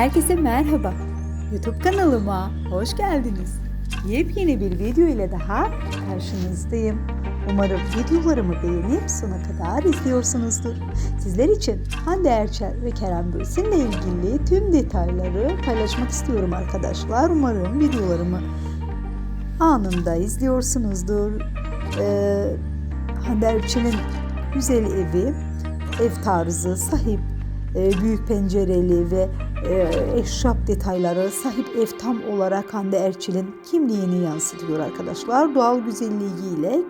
Herkese merhaba. YouTube kanalıma hoş geldiniz. Yepyeni bir video ile daha karşınızdayım. Umarım videolarımı beğenip sona kadar izliyorsunuzdur. Sizler için Hande Erçel ve Kerem Bürsin ile ilgili tüm detayları paylaşmak istiyorum arkadaşlar. Umarım videolarımı anında izliyorsunuzdur. Ee, Hande Erçel'in güzel evi, ev tarzı, sahip, e, büyük pencereli ve e, detayları sahip ev tam olarak Hande Erçel'in kimliğini yansıtıyor arkadaşlar. Doğal güzelliğiyle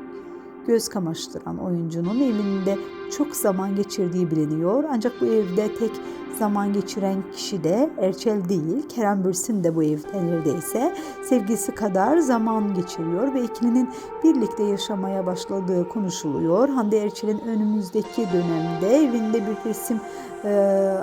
göz kamaştıran oyuncunun evinde çok zaman geçirdiği biliniyor. Ancak bu evde tek zaman geçiren kişi de Erçel değil, Kerem Bürsin de bu evde neredeyse sevgisi kadar zaman geçiriyor ve ikilinin birlikte yaşamaya başladığı konuşuluyor. Hande Erçel'in önümüzdeki dönemde evinde bir resim e,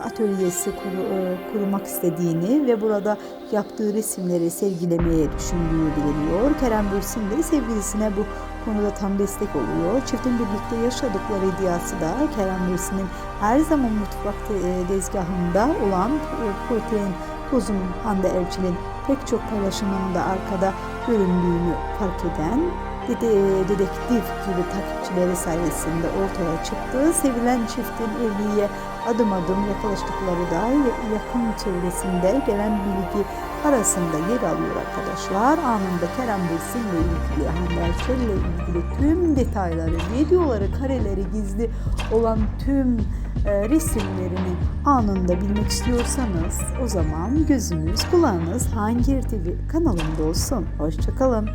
atölyesi kuru- e, kurmak istediğini ve burada yaptığı resimleri sergilemeye düşündüğü biliniyor. Kerem Bürsin de sevgilisine bu konuda tam destek oluyor. Çiftin birlikte yaşadıkları iddiası da Kerem Bürsin'in her zaman mutfak te- tezgahında olan e, protein tozunun Hande Erçel'in pek çok paylaşımında arkada göründüğünü fark eden dede, dedektif gibi takipçileri sayesinde ortaya çıktı. Sevilen çiftin evliliğe adım adım yaklaştıkları da yakın çevresinde gelen bilgi arasında yer alıyor arkadaşlar. Anında Kerem Bürsin ile ilgili, Hande ile ilgili tüm detayları, videoları, kareleri gizli olan tüm e, resimlerini anında bilmek istiyorsanız o zaman gözünüz, kulağınız Hangir TV kanalımda olsun. Hoşçakalın.